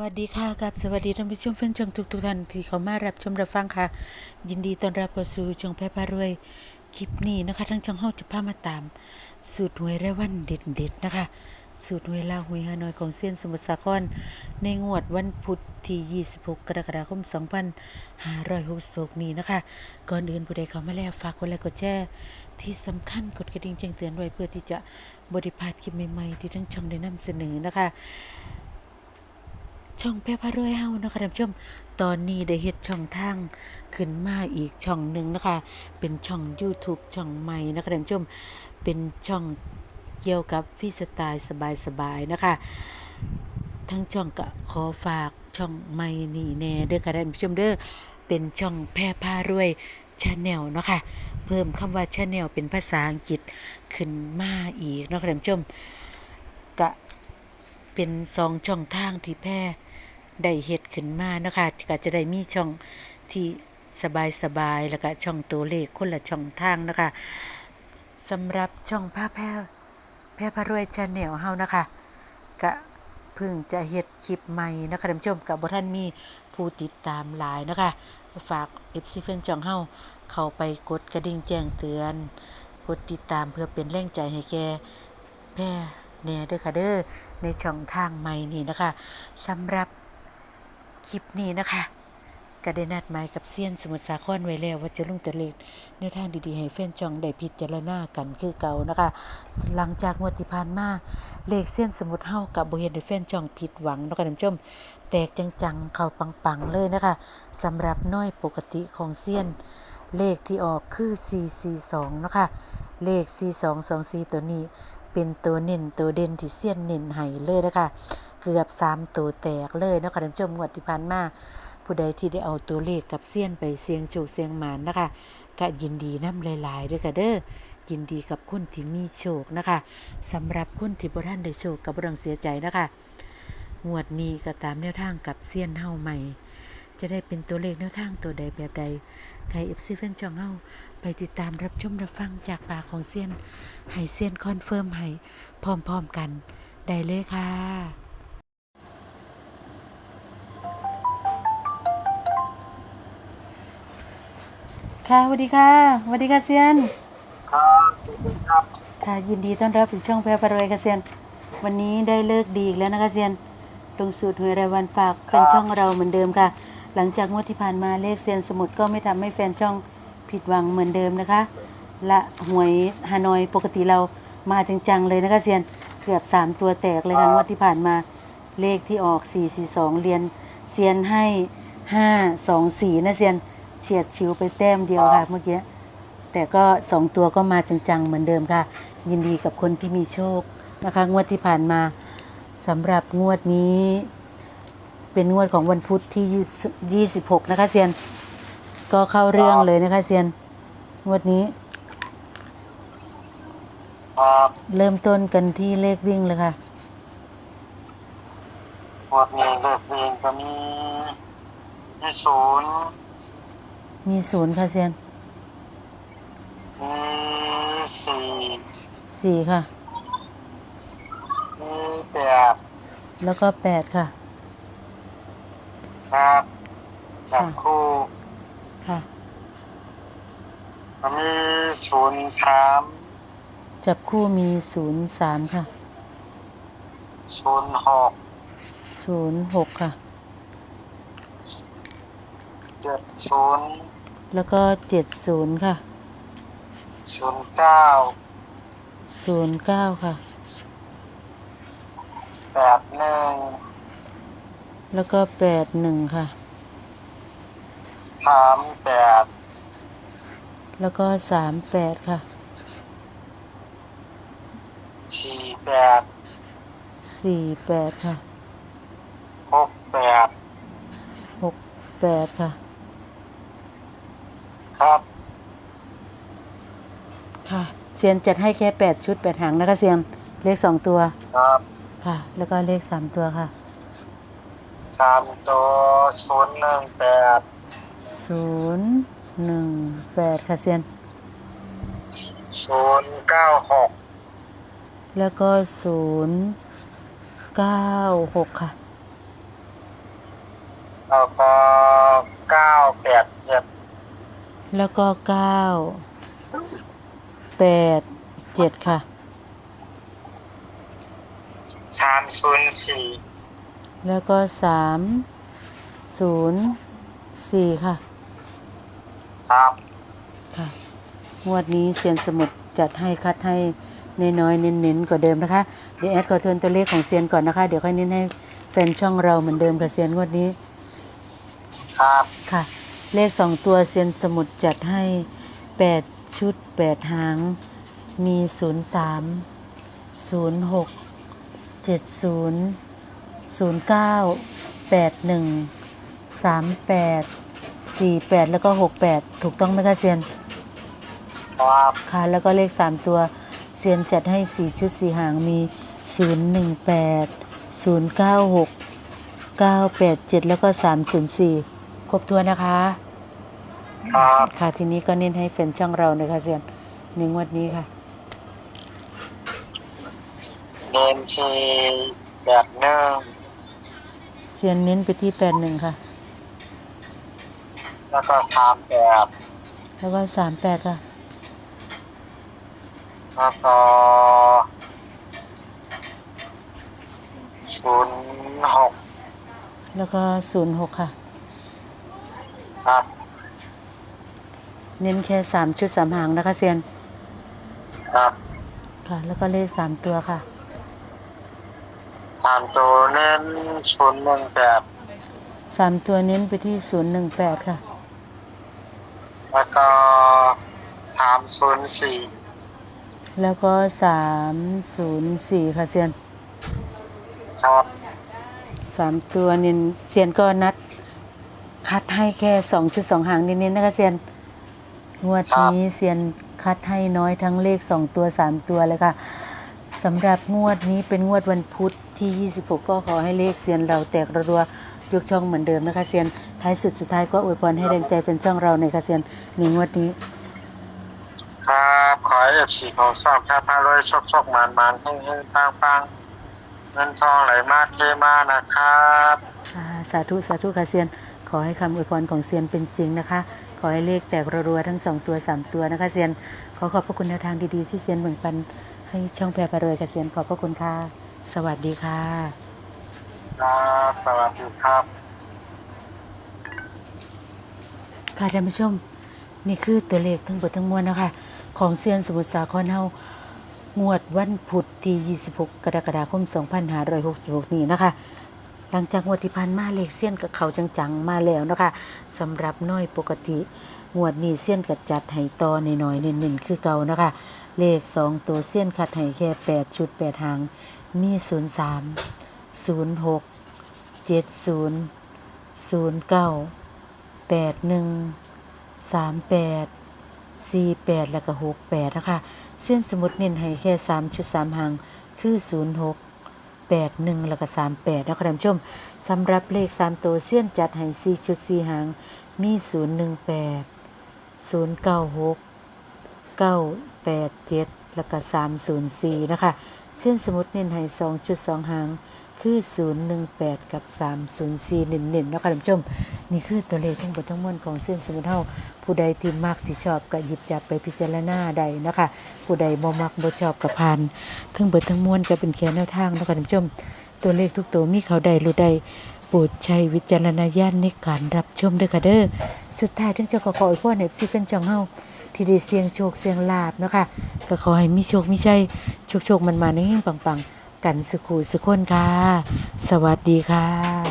วัสดีค่ะกับสวัสดีท่านผู้ชมแฟนช่องทุกทุกๆท่านที่เข้ามารับชมรับฟังค่ะ ยินดีต้อนรับเข้าสู่ช่องแพร่พารวยคลิปนี้นะคะทั้งช่องเฮาจะพามาตาม สูตรหวยรายวันเด็ดๆนะคะ สูตรหวยลาหวยฮานอยของเซียนสมุทรสาคร ในงวดวันพุธที่ 26 กรกฎาคม 2566 นี้นะคะ ก่อนอื่นผู้ใดเขามาแล้วฝากกดไลค์กดแชร์ที่สำคัญกดกระดิ่งแจ้งเตือนไว้เพื่อที่จะบริพาดคลิปใหม่ๆที่ทั้งช่องได้นำเสนอนะคะ ช่องแพร่พารวยเฮานะคะท่านผู้ชม ตอนนี้ได้เฮ็ดช่องทางขึ้นมาอีกช่องหนึ่งนะคะ เป็นช่อง YouTube ช่องใหม่นะคะท่านผู้ชม เป็นช่องเกี่ยวกับฟรีสไตล์สบายๆนะคะ ทั้งช่องก็ขอฝากช่องใหม่นี่แน่เด้อค่ะท่านผู้ชมเด้อ เป็นช่องแพร่พารวยชาแนลเนาะค่ะ เพิ่มคำว่าชาแนลเป็นภาษาอังกฤษขึ้นมาอีกนะคะท่านผู้ชมก็เป็นสองช่องทางที่แพร่ ได้เฮ็ดขึ้นมานะคะก็จะได้มีช่องที่สบายสบายๆแล้วก็ช่องตัวเลขคนละช่องทางนะคะสำหรับช่องภาพแพร่แพร่พารวยชาแนลเฮานะคะก็เพิ่งจะเฮ็ดคลิปใหม่นะคะท่านผู้ชมกับบ่ท่านมีผู้ติดตามหลายนะคะ ฝาก FC เฟนช่องเฮาเข้าไปกดกระดิ่งแจ้งเตือน กดติดตามเพื่อเป็นแรงใจให้แกแพร่แหน่เด้อค่ะเด้อในช่องทางใหม่นี่นะคะสำหรับ คลิปนี้นะคะก็ได้นัดหมายกับเซียนสมุทรสาครไว้แล้วว่าจะลงตัวเลขแนวทางดีๆ ให้แฟนจองได้พิจารณากันคือเก่านะคะ หลังจากงวดที่ผ่านมาเลขเซียนสมุทรเฮากับบ่เฮ็ดให้แฟนจองผิดหวังนะคะท่านผู้ชมแตกจังๆ เข้าปังๆเลยนะคะสำหรับน้อยปกติของเซียน เลขที่ออกคือ 442 นะคะ เลข 4224 ตัวนี้ เป็นตัวเน้นตัวเด่นที่เสี้ยนเน้นให้เลยนะคะ เกือบ3ตัวแตกเลยนะคะท่านผู้ชมงวดที่ผ่านมาผู้ใดที่ได้เอาตัวเลขกับเสี้ยนไปเสียงโชคเสียงหมานนะคะก็ยินดีนำหลายๆด้วยค่ะเด้อยินดีกับคนที่มีโชคนะคะสำหรับคนที่บ่ทันได้โชคก็บ่ต้องเสียใจนะคะงวดนี้ก็ตามแนวทางกับเซียนเฮาใหม่ จะได้เป็นตัวเลขแนวทางตัวใดแบบใดใครเอฟซีเฟนจองเฮาไปติดตามรับชมรับฟังจากปากของเซียนให้เซียนคอนเฟิร์มให้พร้อมๆกันได้เลยค่ะ ค่ะสวัสดีค่ะสวัสดีค่ะเซียน ครับครับค่ะยินดีต้อนรับสู่ช่องแพรปรวยค่ะเซียน วันนี้ได้เลิกดีอีกแล้วนะคะเซียนลงสูตรหวยรายวันฝากแฟนช่องเราเหมือนเดิมค่ะ หลังจากงวดที่ผ่านมาเลขเซียนสมุดก็ไม่ทำให้แฟนช่องผิดหวังเหมือนเดิมนะคะ และหวยฮานอยปกติเรามาจังๆเลยนะคะเซียนเกือบสามตัวแตกเลยค่ะงวดที่ผ่านมาเลขที่ออก442เรียนเซียนให้ 524นะเซียน เฉียดชิวไปแต้มเดียวค่ะเมื่อกี้แต่ก็สองตัวก็มาจังๆเหมือนเดิมค่ะ ยินดีกับคนที่มีโชคนะคะ งวดที่ผ่านมาสำหรับงวดนี้ เป็นงวดของวันพุธที่ 26 นะคะเซียน ก็เข้าเรื่องเลยนะคะเซียน งวดนี้ครับเริ่มต้นกันที่เลขวิ่งเลยค่ะหมวดนี้เลิกเรียนก็มีมีศูนย์ มีศูนย์ค่ะเซียนมีสี่สี่ค่ะ มีแปดแล้วก็แปดค่ะ ครับจับค่ะคู่ค่ะก็มีศูนย์สามจับคู่มีศูนย์สามค่ะศูนย์หกศูนย์หกค่ะ เจ็ดศูนย์แล้วก็เจ็ดศูนย์ค่ะศูนย์เก้าศูนย์เก้าค่ะแปดหนึ่งแล้วก็แปดหนึ่งค่ะสามแปดแล้วก็สามแปดค่ะสี่แปดสี่แปดค่ะหกแปดหกแปดค่ะ ครับ ค่ะเซียนจัดให้แค่แปดชุดแปดหางนะคะเซียนเลขสองตัวครับค่ะ แล้วก็เลขสามตัวค่ะสามตัวศูนย์หนึ่งแปดศูนย์หนึ่งแปดค่ะเซียนศูนย์เก้าหกแล้วก็ศูนย์เก้าหกค่ะแล้วก็เก้าแปดเจ็ดแล้วก็เก้า แปดเจ็ดค่ะ สามศูนย์สี่แล้วก็สามศูนย์สี่ค่ะ ครับค่ะ งวดนี้เซียนสมุดจัดให้คัดให้น้อยๆเน้นๆกว่าเดิมนะคะ เดี๋ยวแอดขอทวนตัวเลขของเซียนก่อนนะคะ เดี๋ยวค่อยเน้นให้แฟนช่องเราเหมือนเดิมกับเซียนงวดนี้ ครับ ค่ะ เลขสองตัวเซียนสมุดจัดให้แปด ชุดแปดหาง มีศูนย์สามศูนย์หกเจ็ดศูนย์ศูนย์เก้าแปดหนึ่งสามแปดสี่แปดแล้วก็หกแปดถูกต้องไหมคะเซียน ครับค่ะ แล้วก็เลขสามตัวเซียนจัดให้สี่ชุดสี่หางมีศูนย์หนึ่งแปดศูนย์เก้าหกเก้าแปดเจ็ดแล้วก็สามศูนย์สี่ครบถ้วนนะคะ ครับ ค่ะทีนี้ก็เน้นให้แฟนช่องเราเลยค่ะเซียนในงวดนี้ค่ะเน้นที่แบบหนึ่งเซียนเน้นไปที่แปดหนึ่งค่ะ แล้วก็สามแปดแล้วก็สามแปดค่ะ แล้วก็ศูนย์หกแล้วก็ศูนย์หกค่ะ ครับ เน้นแค่สามชุดสามหางนะคะเซียน ครับ ค่ะ แล้วก็เลขสามตัวค่ะ สามตัวเน้นศูนย์หนึ่งแปดสามตัวเน้นไปที่ศูนย์หนึ่งแปดค่ะ แล้วก็สามศูนย์สี่แล้วก็สามศูนย์สี่ค่ะเซียนครับสามตัวเน้นเซียนก็นัด คัดให้แค่สองชุดสองหางเน้นๆนะคะเซียน งวดนี้เซียนคัดให้น้อยทั้งเลขสองตัวสามตัวเลยค่ะสำหรับงวดนี้เป็นงวดวันพุธที่ 26 ก็ขอให้เลขเซียนเราแตกรัวๆยกช่องเหมือนเดิมนะคะเซียนท้ายสุดสุดท้ายก็อวยพรให้แรงใจเป็นช่องเราในค่ะเซียนในงวดนี้ ครับขอให้เอฟซีของสอบแค่พารวยชกชกหมานหมานเฮงเฮงปังปังเงินทองไหลมาเทมานะครับ ค่ะสาธุสาธุค่ะเซียน ขอให้คำอวยพรของเซียนเป็นจริงนะคะ ขอให้เลขแตกรัวๆทั้งสองตัวสามตัวนะคะเซียนขอขอบพระคุณแนวทางดีๆที่เซียนแบ่งปัน ให้ช่องแพรพารวยกับเซียนขอบพระคุณค่ะ สวัสดีค่ะครับสวัสดีครับค่ะท่านผู้ชมนี่คือตัวเลขทั้งหมดทั้งมวลนะคะ ของเซียนสมุทรสาครเฮางวดวันพุธที่ 26 กรกฎาคม 2566 นี้นะคะ หลังจากงวดที่ผ่านมาเลขเซียนกับเขาจังๆมาแล้วนะคะสำหรับน้อยปกติงวดนี้เซียนกัจัดให้ต่อหน่อยๆเน้นๆคือเก่านะคะ เลข2ตัวเซียนคัดให้แค่8ชุด8หางมี03 06 70 09แปดหนึ่งสามแปดสี่แปดแล้วก็หกแปดนะคะเส้นสมุดเน้นให้แค่สามชุดสามหางคือศูนย์หก แปดหนึ่งแล้วก็สามแปดนะคะท่านผู้ชมสำหรับเลขสามตัวเสี้ยนจัดให้สี่ชุดสี่หาง มีศูนย์หนึ่งแปดศูนย์เก้าหกเก้าแปดเจ็ดแล้วก็สามศูนย์สี่นะคะ เส้นสมุดเน้นให้สองชุดสองหาง คือ 018 กับ 304เน้นๆนะคะท่านผู้ชม นี่คือตัวเลขทั้งหมดทั้งมวลของเส้นสมุทรเฮาผู้ใดที่มักที่ชอบก็หยิบจับไปพิจารณาใดนะคะผู้ใดบ่มักบ่ชอบก็ผ่านทั้งเบิดทั้งมวลก็เป็นแค่แนวทางนะคะท่านผู้ชม ตัวเลขทุกตัวมีเขาใดรู้ใดโปรดใช้วิจารณญาณในการรับชมด้วยค่ะเด้อสุดท้ายจึงจะขอขออวยพรให้ซีเฟนจังเฮาที่ได้เสียงโชคเสียงลาบนะคะก็ขอให้มีโชคมีชัยโชคๆมันมาในยิ่งปังๆ กันสุขูสุขคนค่ะ สวัสดีค่ะ